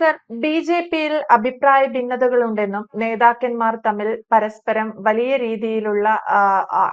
Sir B J പിയിൽ അഭിപ്രായ ഭിന്നതകളുണ്ടെന്നും നേതാക്കന്മാർ തമ്മിൽ പരസ്പരം വലിയ രീതിയിലുള്ള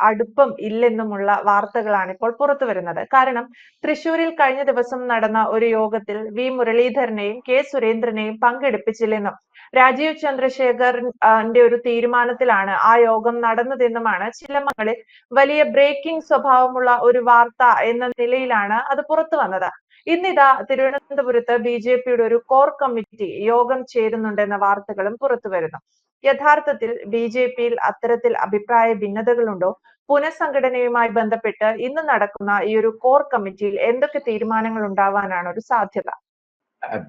അടുപ്പം ഇല്ലെന്നുമുള്ള വാർത്തകളാണ് ഇപ്പോൾ പുറത്തു വരുന്നത് കാരണം തൃശൂരിൽ കഴിഞ്ഞ ദിവസം നടന്ന ഒരു യോഗത്തിൽ വി മുരളീധരനെയും കെ സുരേന്ദ്രനെയും പങ്കെടുപ്പിച്ചില്ലെന്നും രാജീവ് ചന്ദ്രശേഖറിന്റെ ഒരു തീരുമാനത്തിലാണ് ആ യോഗം നടന്നതെന്നുമാണ് ചില മങ്ങളിൽ വലിയ ബ്രേക്കിംഗ് സ്വഭാവമുള്ള ഒരു വാർത്ത എന്ന നിലയിലാണ് അത് പുറത്തു വന്നത് ഇന്നിതാ തിരുവനന്തപുരത്ത് ബി ജെ പിയുടെ ഒരു കോർ കമ്മിറ്റി യോഗം ചേരുന്നുണ്ടെന്ന വാർത്തകളും പുറത്തു വരുന്നു. യഥാർത്ഥത്തിൽ ബി ജെ പിയിൽ അത്തരത്തിൽ അഭിപ്രായ ഭിന്നതകളുണ്ടോ? പുനഃസംഘടനയുമായി ബന്ധപ്പെട്ട് ഇന്ന് നടക്കുന്ന ഈ ഒരു കോർ കമ്മിറ്റിയിൽ എന്തൊക്കെ തീരുമാനങ്ങൾ ഉണ്ടാവാനാണ് ഒരു സാധ്യത?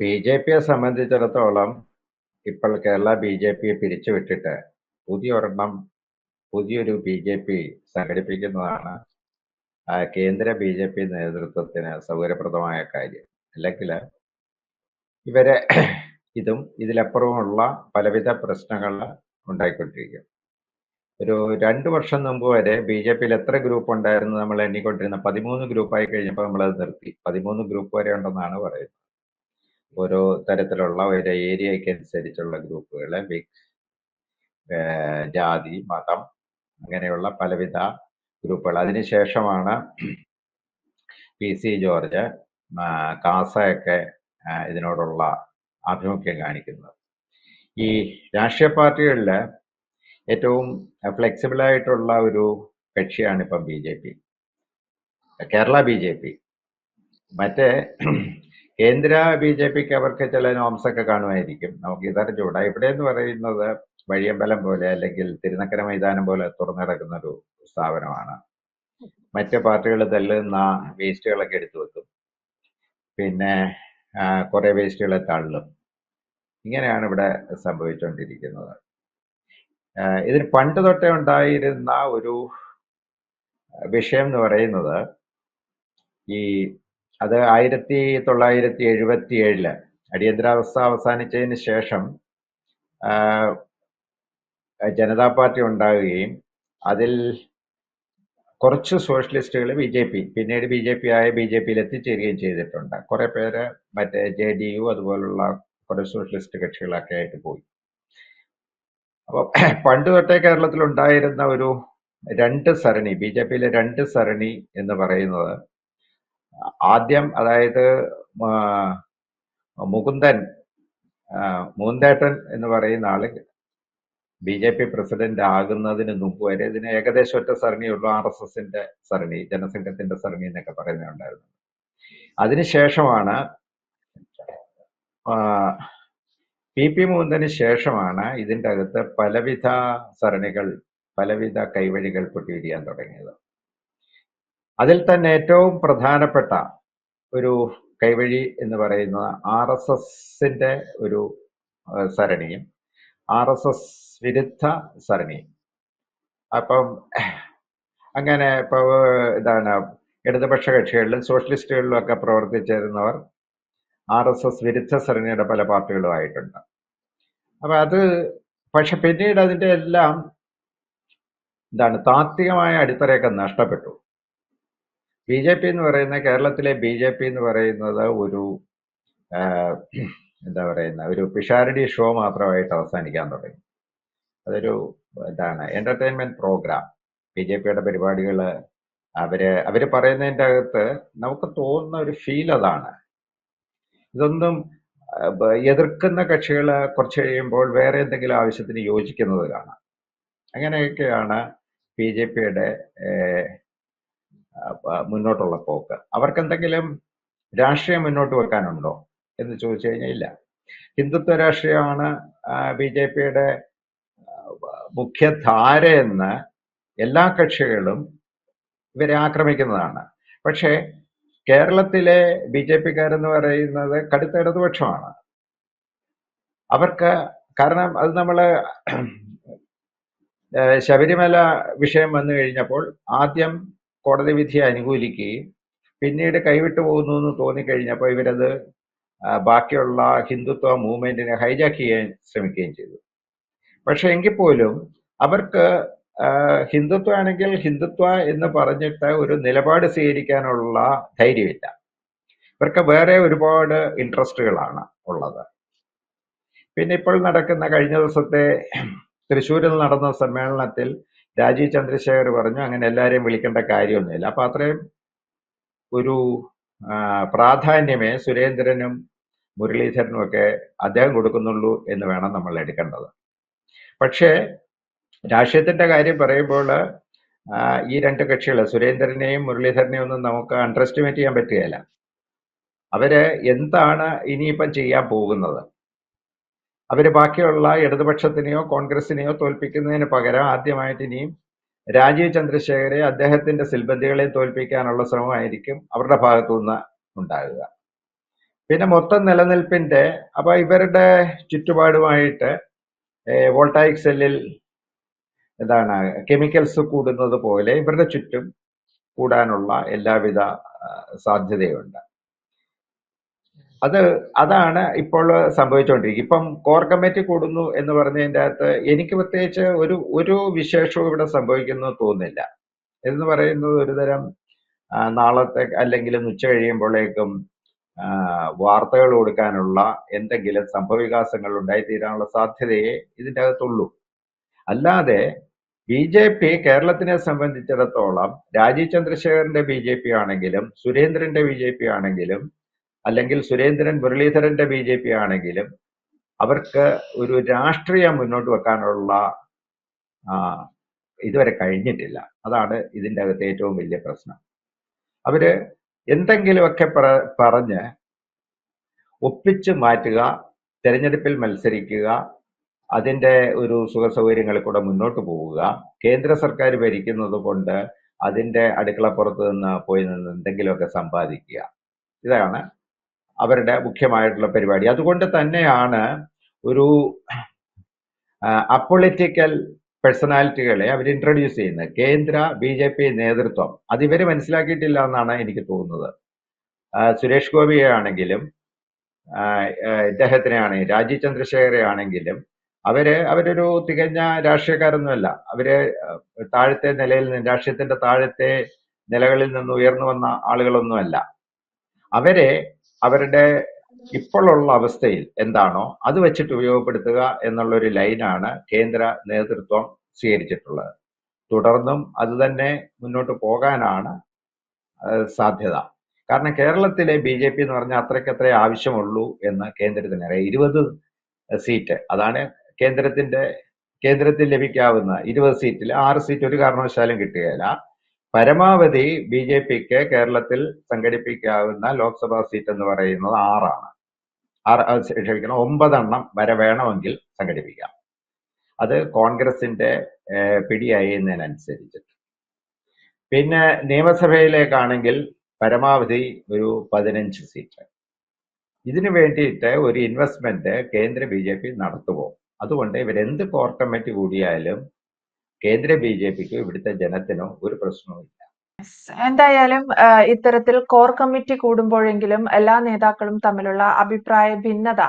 ബി ജെ പിയെ സംബന്ധിച്ചിടത്തോളം ഇപ്പോൾ കേരള ബി ജെ പിയെ പിരിച്ചുവിട്ടിട്ട് പുതിയൊരെണ്ണം പുതിയൊരു ബി ജെ പി സംഘടിപ്പിക്കുന്നതാണ് കേന്ദ്ര ബി ജെ പി നേതൃത്വത്തിന് സൗകര്യപ്രദമായ കാര്യം. അല്ലെങ്കിൽ ഇവരെ ഇതും ഇതിലപ്പുറമുള്ള പലവിധ പ്രശ്നങ്ങൾ ഉണ്ടായിക്കൊണ്ടിരിക്കും. ഒരു രണ്ട് വർഷം മുമ്പ് വരെ ബി ജെ പിയിൽ എത്ര ഗ്രൂപ്പ് ഉണ്ടായിരുന്നു നമ്മൾ എണ്ണിക്കൊണ്ടിരുന്ന പതിമൂന്ന് ഗ്രൂപ്പായി കഴിഞ്ഞപ്പോൾ നമ്മളത് നിർത്തി. പതിമൂന്ന് ഗ്രൂപ്പ് വരെ ഉണ്ടെന്നാണ് പറയുന്നത്. ഓരോ തരത്തിലുള്ള ഒരു ഏരിയയ്ക്ക് അനുസരിച്ചുള്ള ഗ്രൂപ്പുകൾ ജാതി മതം അങ്ങനെയുള്ള പലവിധ ഗ്രൂപ്പുകൾ. അതിനുശേഷമാണ് പി. സി. ജോർജ് കാസയൊക്കെ ഇതിനോടുള്ള ആഭിമുഖ്യം കാണിക്കുന്നത്. ഈ രാഷ്ട്രീയ പാർട്ടികളിൽ ഏറ്റവും ഫ്ലെക്സിബിളായിട്ടുള്ള ഒരു കക്ഷിയാണ് ഇപ്പം B J P. Kerala B J P. മറ്റേ കേന്ദ്ര ബി ജെ പിക്ക് അവർക്ക് ചില നോംസ് ഒക്കെ കാണുമായിരിക്കും. നമുക്ക് ഇതറിഞ്ഞുകൂടാ ഇവിടെ എന്ന് പറയുന്നത് വഴിയമ്പലം പോലെ അല്ലെങ്കിൽ തിരുനക്കര മൈതാനം പോലെ തുറന്നു കിടക്കുന്ന ഒരു സ്ഥാപനമാണ്. മറ്റ് പാർട്ടികൾ തല്ലുന്ന വേസ്റ്റുകളൊക്കെ എടുത്തു വെക്കും. പിന്നെ കുറേ വേസ്റ്റുകളെ തള്ളും. ഇങ്ങനെയാണ് ഇവിടെ സംഭവിച്ചുകൊണ്ടിരിക്കുന്നത് ഇതിന് പണ്ട് തൊട്ടേ ഉണ്ടായിരുന്ന ഒരു വിഷയം എന്ന് പറയുന്നത് ഈ അത് ആയിരത്തി തൊള്ളായിരത്തി എഴുപത്തി ഏഴിൽ അടിയന്തരാവസ്ഥ അവസാനിച്ചതിന് ശേഷം ജനതാ പാർട്ടി ഉണ്ടാവുകയും അതിൽ കുറച്ച് സോഷ്യലിസ്റ്റുകൾ ബി ജെ പി പിന്നീട് ബി ജെ പി ആയ ബി ജെ പിയിൽ എത്തിച്ചേരുകയും ചെയ്തിട്ടുണ്ട്. കുറെ പേര് മറ്റേ ജെ ഡി യു അതുപോലുള്ള കുറെ സോഷ്യലിസ്റ്റ് കക്ഷികളൊക്കെ ആയിട്ട് പോയി. അപ്പോൾ പണ്ട് തൊട്ടേ കേരളത്തിൽ ഉണ്ടായിരുന്ന ഒരു രണ്ട് സരണി ബി ജെ പിയിലെ രണ്ട് സരണി എന്ന് പറയുന്നത് ആദ്യം അതായത് മുകുന്ദൻ മൂന്തേട്ടൻ എന്ന് പറയുന്ന ആൾ ബി ജെ പി പ്രസിഡന്റ് ആകുന്നതിന് മുമ്പ് വരെ ഇതിന് ഏകദേശം ഒറ്റ സരണിയുള്ളൂ ആർ എസ് എസിന്റെ സരണി ജനസംഘത്തിന്റെ സരണി എന്നൊക്കെ പറയുന്നുണ്ടായിരുന്നു അതിനുശേഷമാണ് പി പി മൂന്നിന് ശേഷമാണ് ഇതിന്റെ അകത്ത് പലവിധ സരണികൾ പലവിധ കൈവഴികൾ പൊട്ടിയിടിയാൻ തുടങ്ങിയത്. അതിൽ തന്നെ ഏറ്റവും പ്രധാനപ്പെട്ട ഒരു കൈവഴി എന്ന് പറയുന്നത് ആർ എസ് എസിന്റെ ഒരു സരണിയും ആർ എസ് എസ് വിരുദ്ധ സരണി അപ്പം അങ്ങനെ ഇപ്പൊ ഇതാണ് ഇടതുപക്ഷ കക്ഷികളിലും സോഷ്യലിസ്റ്റുകളിലും ഒക്കെ പ്രവർത്തിച്ചിരുന്നവർ ആർ എസ് എസ് വിരുദ്ധ സരണിയുടെ പല പാർട്ടികളുമായിട്ടുണ്ട് അപ്പൊ അത് പക്ഷെ പിന്നീട് അതിന്റെ എല്ലാം എന്താണ് താത്വികമായ അടിത്തറയൊക്കെ നഷ്ടപ്പെട്ടു. ബി ജെ പി എന്ന് പറയുന്ന കേരളത്തിലെ ബി ജെ പി എന്ന് പറയുന്നത് ഒരു എന്താ പറയുന്ന ഒരു പിഷാരടി ഷോ മാത്രമായിട്ട് അവസാനിക്കാൻ തുടങ്ങി. അതൊരു ഇതാണ്. എന്റർടൈൻമെന്റ് പ്രോഗ്രാം ബി ജെ പിയുടെ പരിപാടികൾ അവർ അവർ പറയുന്നതിന്റെ അകത്ത് നമുക്ക് തോന്നുന്ന ഒരു ഫീൽ അതാണ്. ഇതൊന്നും എതിർക്കുന്ന കക്ഷികൾ കുറച്ച് കഴിയുമ്പോൾ വേറെ എന്തെങ്കിലും ആവശ്യത്തിന് യോജിക്കുന്നത് കാണാം. അങ്ങനെയൊക്കെയാണ് ബി ജെ പിയുടെ മുന്നോട്ടുള്ള പോക്ക്. അവർക്ക് എന്തെങ്കിലും രാഷ്ട്രീയം മുന്നോട്ട് വെക്കാനുണ്ടോ എന്ന് ചോദിച്ചു കഴിഞ്ഞാൽ ഇല്ല. ഹിന്ദുത്വ രാഷ്ട്രീയമാണ് ബി ജെ പിയുടെ മുഖ്യധാരയെന്ന് എല്ലാ കക്ഷികളും ഇവരെ ആക്രമിക്കുന്നതാണ്. പക്ഷേ കേരളത്തിലെ ബി ജെ പിക്കാരെന്ന് പറയുന്നത് കടുത്ത ഇടതുപക്ഷമാണ്. അവർക്ക് കാരണം അത് നമ്മൾ ശബരിമല വിഷയം വന്നു കഴിഞ്ഞപ്പോൾ ആദ്യം കോടതി വിധിയെ അനുകൂലിക്കുകയും പിന്നീട് കൈവിട്ടു പോകുന്നു എന്ന് തോന്നിക്കഴിഞ്ഞപ്പോൾ ഇവരത് ബാക്കിയുള്ള ഹിന്ദുത്വ മൂവ്മെന്റിനെ ഹൈജാക്ക് ചെയ്യാൻ ശ്രമിക്കുകയും ചെയ്തു. പക്ഷെ എങ്കിൽ പോലും അവർക്ക് ഹിന്ദുത്വ ആണെങ്കിൽ ഹിന്ദുത്വ എന്ന് പറഞ്ഞിട്ട് ഒരു നിലപാട് സ്വീകരിക്കാനുള്ള ധൈര്യമില്ല. ഇവർക്ക് വേറെ ഒരുപാട് ഇൻട്രസ്റ്റുകളാണ് ഉള്ളത്. പിന്നെ ഇപ്പോൾ നടക്കുന്ന കഴിഞ്ഞ ദിവസത്തെ തൃശ്ശൂരിൽ നടന്ന സമ്മേളനത്തിൽ രാജീവ് ചന്ദ്രശേഖർ പറഞ്ഞു അങ്ങനെ എല്ലാവരെയും വിളിക്കേണ്ട കാര്യമൊന്നുമില്ല. അപ്പൊ അത്രയും ഒരു പ്രാധാന്യമേ സുരേന്ദ്രനും മുരളീധരനും ഒക്കെ അദ്ദേഹം കൊടുക്കുന്നുള്ളൂ എന്ന് വേണം നമ്മൾ എടുക്കേണ്ടത്. പക്ഷേ രാഷ്ട്രീയത്തിന്റെ കാര്യം പറയുമ്പോൾ ഈ രണ്ട് കക്ഷികൾ സുരേന്ദ്രനെയും മുരളീധരനെയും ഒന്നും നമുക്ക് അണ്ടർ എസ്റ്റിമേറ്റ് ചെയ്യാൻ പറ്റുകയില്ല. അവർ എന്താണ് ഇനിയിപ്പം ചെയ്യാൻ പോകുന്നത്? അവർ ബാക്കിയുള്ള ഇടതുപക്ഷത്തിനെയോ കോൺഗ്രസിനെയോ തോൽപ്പിക്കുന്നതിന് പകരം ആദ്യമായിട്ട് ഇനിയും രാജീവ് ചന്ദ്രശേഖരെ അദ്ദേഹത്തിന്റെ സിൽബന്ധികളെ തോൽപ്പിക്കാനുള്ള ശ്രമമായിരിക്കും അവരുടെ ഭാഗത്തു നിന്ന് ഉണ്ടാകുക. പിന്നെ മൊത്തം നിലനിൽപ്പിന്റെ അപ്പൊ ഇവരുടെ ചുറ്റുപാടുമായിട്ട് വോൾട്ടായിക് സെല്ലിൽ എന്താണ് കെമിക്കൽസ് കൂടുന്നത് പോലെ ഇവരുടെ ചുറ്റും കൂടാനുള്ള എല്ലാവിധ സാധ്യതയുണ്ട്. അത് അതാണ് ഇപ്പോൾ സംഭവിച്ചുകൊണ്ടിരിക്കുക ഇപ്പം കോർ കമ്മിറ്റി കൂടുന്നു എന്ന് പറഞ്ഞതിന്റെ അകത്ത് എനിക്ക് പ്രത്യേകിച്ച് ഒരു ഒരു വിശേഷവും ഇവിടെ സംഭവിക്കുന്നു തോന്നില്ല എന്ന് പറയുന്നത് ഒരുതരം നാളത്തെ അല്ലെങ്കിൽ ഉച്ച കഴിയുമ്പോഴേക്കും വാർത്തകൾ കൊടുക്കാനുള്ള എന്തെങ്കിലും സംഭവവികാസങ്ങൾ ഉണ്ടായിത്തീരാനുള്ള സാധ്യതയെ ഇതിന്റെ അകത്തുള്ളൂ അല്ലാതെ ബി ജെ പി കേരളത്തിനെ സംബന്ധിച്ചിടത്തോളം രാജീവ് ചന്ദ്രശേഖരന്റെ ബി ജെ പി ആണെങ്കിലും സുരേന്ദ്രന്റെ ബി ജെ പി ആണെങ്കിലും അല്ലെങ്കിൽ സുരേന്ദ്രൻ മുരളീധരന്റെ ബി ജെ പി ആണെങ്കിലും അവർക്ക് ഒരു രാഷ്ട്രീയം മുന്നോട്ട് വെക്കാനുള്ള ഇതുവരെ കഴിഞ്ഞിട്ടില്ല. അതാണ് ഇതിന്റെ അകത്ത് ഏറ്റവും വലിയ പ്രശ്നം. അവർ എന്തെങ്കിലുമൊക്കെ പറ പറഞ്ഞ് ഒപ്പിച്ച് മാറ്റുക തെരഞ്ഞെടുപ്പിൽ മത്സരിക്കുക അതിന്റെ ഒരു സുഖ സൗകര്യങ്ങളിൽ കൂടെ മുന്നോട്ട് പോവുക കേന്ദ്ര സർക്കാർ ഭരിക്കുന്നത് കൊണ്ട് അതിന്റെ അടുക്കളപ്പുറത്ത് നിന്ന് പോയി നിന്ന് എന്തെങ്കിലുമൊക്കെ സമ്പാദിക്കുക ഇതാണ് അവരുടെ മുഖ്യമായിട്ടുള്ള പരിപാടി അതുകൊണ്ട് തന്നെയാണ് ഒരു അപ്പൊളിറ്റിക്കൽ പേഴ്സണാലിറ്റികളെ അവർ ഇൻട്രൊഡ്യൂസ് ചെയ്യുന്നത് കേന്ദ്ര ബി ജെ പി നേതൃത്വം. അത് ഇവർ മനസ്സിലാക്കിയിട്ടില്ല എന്നാണ് എനിക്ക് തോന്നുന്നത്. സുരേഷ് ഗോപിയെ ആണെങ്കിലും ഇദ്ദേഹത്തിനെ ആണെങ്കിലും രാജീവ് ചന്ദ്രശേഖരെ ആണെങ്കിലും അവർ അവരൊരു തികഞ്ഞ രാഷ്ട്രീയക്കാരൊന്നുമല്ല. അവർ താഴത്തെ നിലയിൽ നിന്ന് രാഷ്ട്രീയത്തിന്റെ താഴത്തെ നിലകളിൽ നിന്ന് ഉയർന്നു വന്ന ആളുകളൊന്നുമല്ല. അവരെ അവരുടെ ഇപ്പോഴുള്ള അവസ്ഥയിൽ എന്താണോ അത് വെച്ചിട്ട് ഉപയോഗപ്പെടുത്തുക എന്നുള്ള ഒരു ലൈനാണ് കേന്ദ്ര നേതൃത്വം സ്വീകരിച്ചിട്ടുള്ളത്. തുടർന്നും അത് തന്നെ മുന്നോട്ട് പോകാനാണ് സാധ്യത. കാരണം കേരളത്തിലെ ബി ജെ പി എന്ന് പറഞ്ഞാൽ അത്രയ്ക്കത്രേ ആവശ്യമുള്ളൂ എന്ന് കേന്ദ്രത്തിന് അറിയാം. ഇരുപത് സീറ്റ് അതാണ് കേന്ദ്രത്തിന്റെ കേന്ദ്രത്തിൽ ലഭിക്കാവുന്ന ഇരുപത് സീറ്റിൽ ആറ് സീറ്റ് ഒരു കാരണവശാലും കിട്ടുകയില്ല. പരമാവധി ബി ജെ പിക്ക് കേരളത്തിൽ സംഘടിപ്പിക്കാവുന്ന ലോക്സഭാ സീറ്റ് എന്ന് പറയുന്നത് ആറാണ്. ആറ് ക്ഷമിക്കണം ഒമ്പതെണ്ണം വരെ വേണമെങ്കിൽ സംഘടിപ്പിക്കാം. അത് കോൺഗ്രസിന്റെ പിടിയായതിനനുസരിച്ചിട്ട് പിന്നെ നിയമസഭയിലേക്കാണെങ്കിൽ പരമാവധി ഒരു പതിനഞ്ച് സീറ്റ്. ഇതിനു വേണ്ടിയിട്ട് ഒരു ഇൻവെസ്റ്റ്മെന്റ് കേന്ദ്ര ബി ജെ പി നടത്തുമോ അതുകൊണ്ട് ഇവരെന്ത് കോർ കമ്മിറ്റി കൂടിയാലും കേന്ദ്ര ബി ജെ പിക്കോ ഇവിടുത്തെ ജനത്തിനോ ഒരു പ്രശ്നവും ഇല്ല. എന്തായാലും ഇത്തരത്തിൽ കോർ കമ്മിറ്റി കൂടുമ്പോഴെങ്കിലും എല്ലാ നേതാക്കളും തമ്മിലുള്ള അഭിപ്രായ ഭിന്നത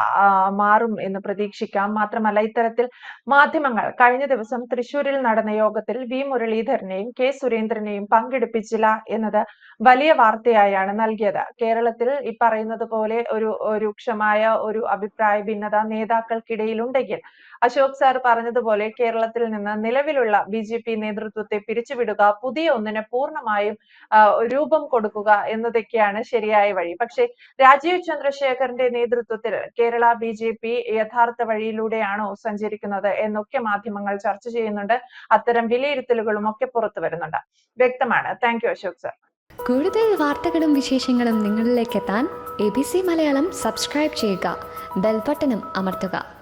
മാറും എന്ന് പ്രതീക്ഷിക്കാം. മാത്രമല്ല ഇത്തരത്തിൽ മാധ്യമങ്ങൾ കഴിഞ്ഞ ദിവസം തൃശൂരിൽ നടന്ന യോഗത്തിൽ വി മുരളീധരനെയും കെ സുരേന്ദ്രനെയും പങ്കെടുപ്പിച്ചില്ല എന്നത് വലിയ വാർത്തയായാണ് നൽകിയത്. കേരളത്തിൽ ഈ പറയുന്നത് പോലെ ഒരു രൂക്ഷമായ ഒരു അഭിപ്രായ ഭിന്നത നേതാക്കൾക്കിടയിൽ ഉണ്ടെങ്കിൽ അശോക് സാർ പറഞ്ഞതുപോലെ കേരളത്തിൽ നിന്ന് നിലവിലുള്ള ബി നേതൃത്വത്തെ പിരിച്ചുവിടുക പുതിയ ഒന്നിന് പൂർണമായും ആ, രൂപം കൊടുക്കുക എന്നതൊക്കെയാണ് ശരിയായ വഴി. പക്ഷേ രാജീവ് ചന്ദ്രശേഖറിന്റെ നേതൃത്വത്തിൽ കേരള ബി ജെ പി യഥാർത്ഥ വഴിയിലൂടെയാണോ സഞ്ചരിക്കുന്നത് എന്നൊക്കെ മാധ്യമങ്ങൾ ചർച്ച ചെയ്യുന്നുണ്ട്. അത്തരം വിലയിരുത്തലുകളും ഒക്കെ പുറത്തു വരുന്നുണ്ട്. വ്യക്തമാണ്. Thank you Ashok sir. കൂടുതൽ വാർത്തകളും വിശേഷങ്ങളും നിങ്ങളിലേക്ക് എത്താൻ A B C Malayalam subscribe ചെയ്യുക. ബെൽബട്ടനും അമർത്തുക.